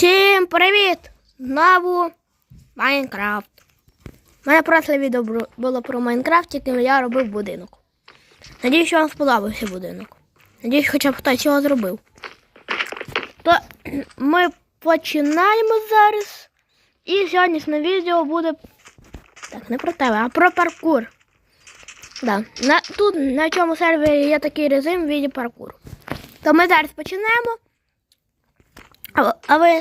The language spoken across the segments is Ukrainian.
Всім привіт! Знову Майнкрафт. У мене прошле відео було про Майнкрафт, яким я робив будинок. Надіюсь, що вам сподобався будинок. Надіюсь, хоча б хтось його зробив. То ми починаємо зараз. І сьогоднішнє відео буде. Так, не про тебе, а про паркур. Да. На, тут на цьому сервері є такий режим в віді паркуру. То ми зараз починаємо. А, ви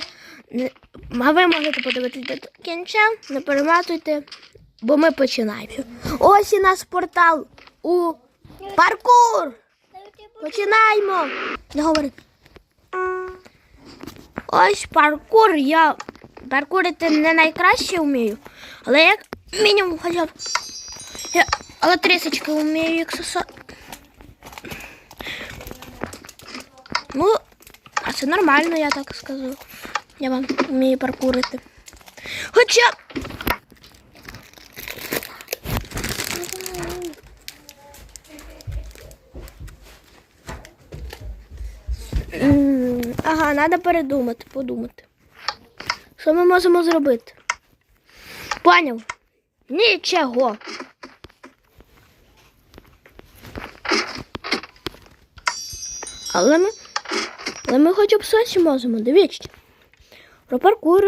а ви можете подивитися до кінця, не перематуйте, бо ми починаємо. Ось і наш портал у паркур. Починаємо. Не говори. Ось паркур. Я паркурити не найкраще вмію, але як мінімум хоча б. Я, але трісочки вмію, якщо со... Ну, це нормально, я так скажу. Я вам вмію паркурити. Хоча. Ага, треба передумати, подумати. Що ми можемо зробити? Поняв? Нічого. Але ми, але ми хоча б щось можемо, дивіться. Про паркур.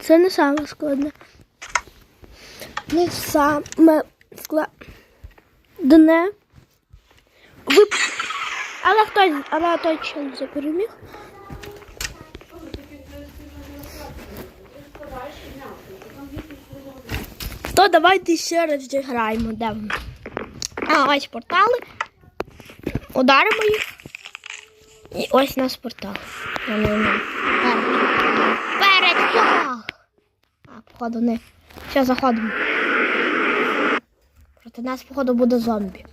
Це не саме складне. Не саме складне. Але хтось, але той чел переміг. Давайте ще раз зіграємо. Де? А, ось портали. Ударимо їх. І ось у нас портал. Перед. А, походу не. Все, заходимо. Проти нас, походу, буде зомбі.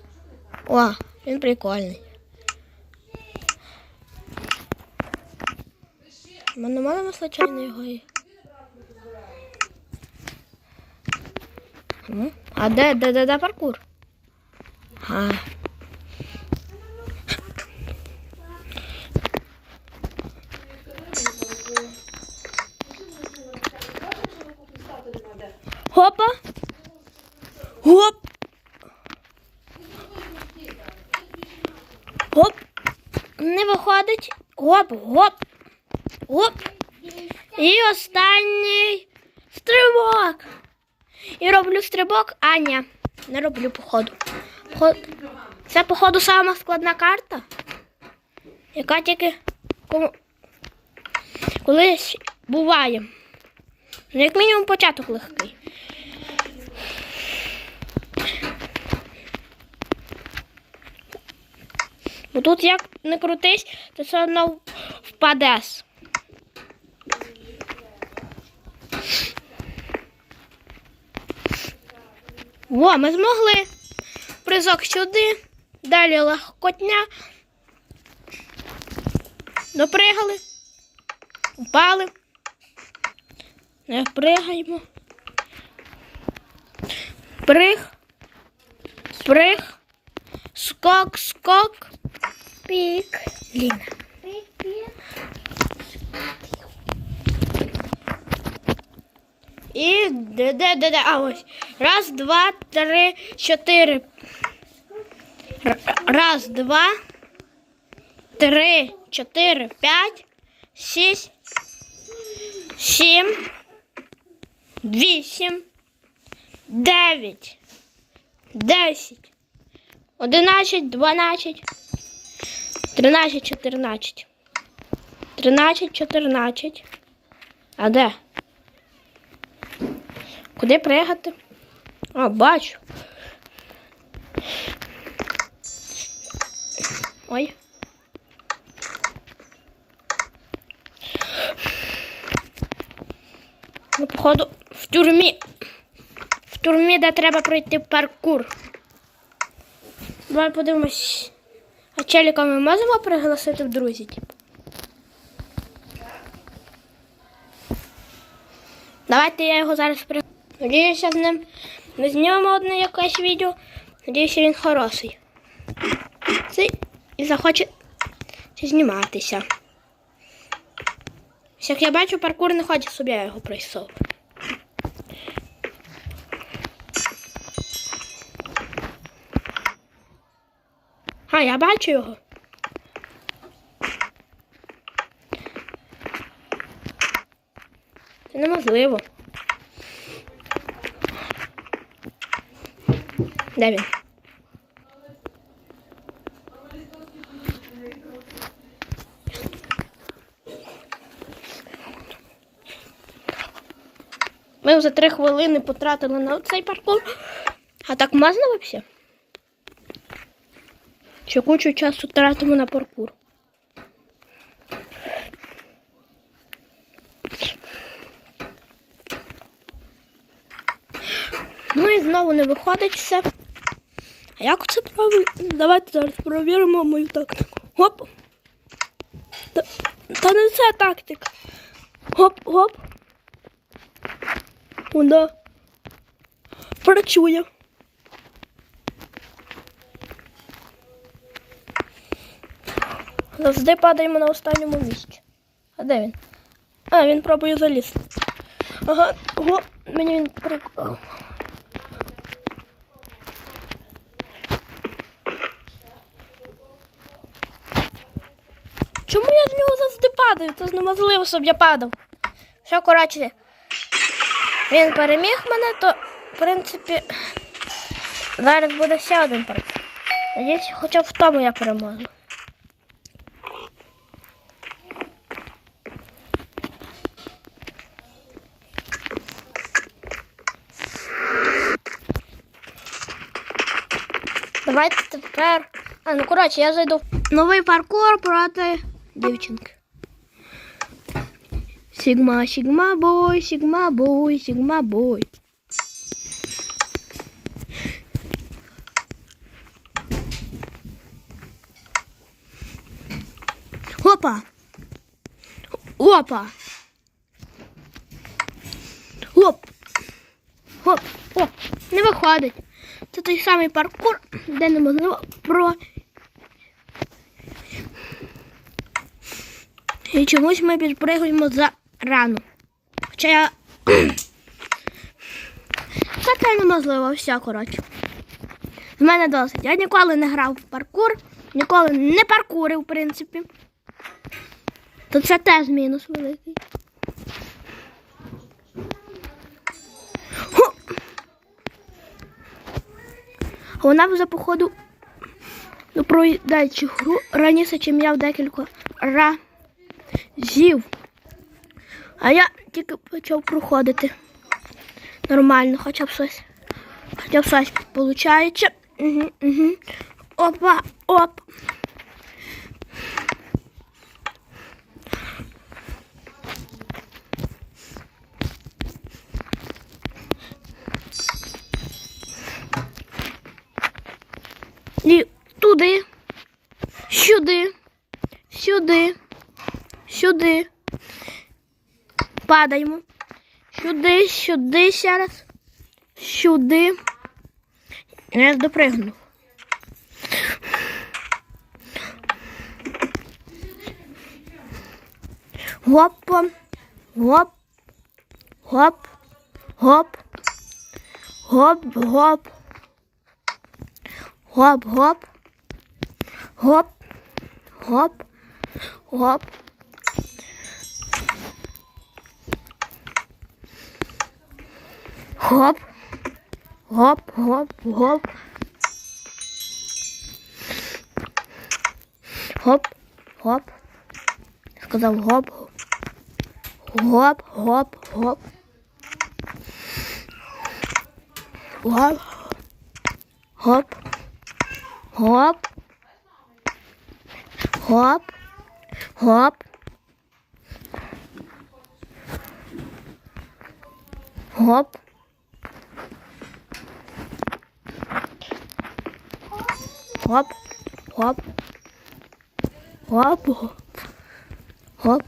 О, він прикольний. Ми не можемо случайно його. і- Ну, А де, де паркур? А. Хопа. Гоп. Гоп. Не виходить. Гоп, гоп. Гоп. І останній стрибок. І роблю стрибок, а ні, не роблю походу. Поход... Це, походу, сама складна карта, яка тільки колись буває. Ну, як мінімум, початок легкий. Бо тут як не крутись, то все одно впадеш. Во, ми змогли. Призок сюди. Далі легкотня. Допригали. Упали. Не пригаємо. Приг. Приг. Скок, скок. Пік. Ліна. І де, де, де, де, а ось. Раз, два, три, чотири. Раз, два, три, чотири, п'ять, шість, сім, вісім, дев'ять, десять, одинадцять, дванадцять, тринадцять, чотирнадцять. Тринадцять, чотирнадцять. А де? Куди пригати? А, бачу. Ой. Ну, походу, в тюрмі. В тюрмі, де треба пройти паркур. Давай подивимось. А челіка ми можемо пригласити в друзі? типу? Давайте я його зараз при. Надіюся, з ним ми знімемо одне якесь відео. Надіюся, він хороший. Це і захоче зніматися. Як я бачу, паркур не хоче собі, я його пройшов. А, я бачу його. Це неможливо. Де? Ми вже три хвилини потратили на цей паркур. А так можна взагалі? Чи кучу часу тратимо на паркур? Ну і знову не виходить все. А як це правильно? Давайте зараз перевіримо мою тактику. Гоп. Та, та не це тактика. Гоп, гоп. О, да. Працює. Завжди падаємо на останньому місці. А де він? А, він пробує залізти. Ага, го, мені він прикол. Чому я з нього завжди падаю? Це неможливо, щоб я падав. Що, коротше, він переміг мене, то, в принципі, зараз буде ще один парк. Надіюсь, хоча б в тому я переможу. Давайте тепер. А, ну коротше, я зайду. в Новий паркур проти дівчинки. Сігма, сігма бой, сігма бой, сігма бой. Опа. Опа. Оп. Оп. О, не виходить. Це той самий паркур, де неможливо про. І чомусь ми підпригуємо за рану. Хоча я. Це те неможливо, все, коротше. В мене досить. Я ніколи не грав в паркур, ніколи не паркурив, в принципі. То це теж мінус великий. А Вона вже, походу, проїдаючи гру раніше, чим я в декілька разів. А я тільки почав проходити. Нормально, хоча б щось. Хоча б щось виходить. Угу, угу. Опа, оп. І туди, сюди, сюди, сюди. Падаємо. Сюди, сюди ще раз. Сюди. Я допригнув. Гоп, гоп, гоп, гоп, гоп, гоп. Гоп, гоп. Гоп. Гоп. Гоп. Гоп, гоп. Гоп, гоп. Сказав гоп. Гоп, гоп, гоп. Гоп. Гоп. Гоп. Гоп. Гоп. Гоп. Гоп. Гоп. Гоп. Гоп.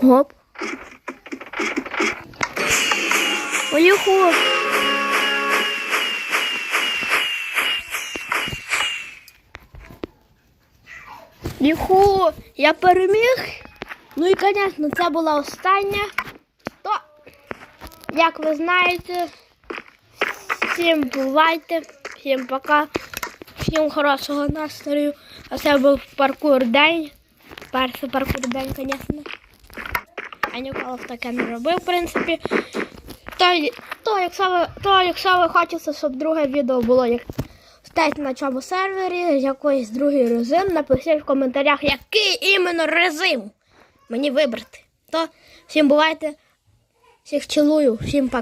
Гоп. Поїхали. Юху, я переміг. Ну і, звісно, це була остання. То, як ви знаєте, всім бувайте, всім пока, всім хорошого настрою. А це був паркур день. Перший паркур день, звісно. Я ніколи таке не робив, в принципі. То, то, якщо ви, ви хочете, щоб друге відео було як стать на чому сервері, якийсь другий режим, напишіть в коментарях, який іменно режим мені вибрати. То всім бувайте, всіх цілую, всім пока.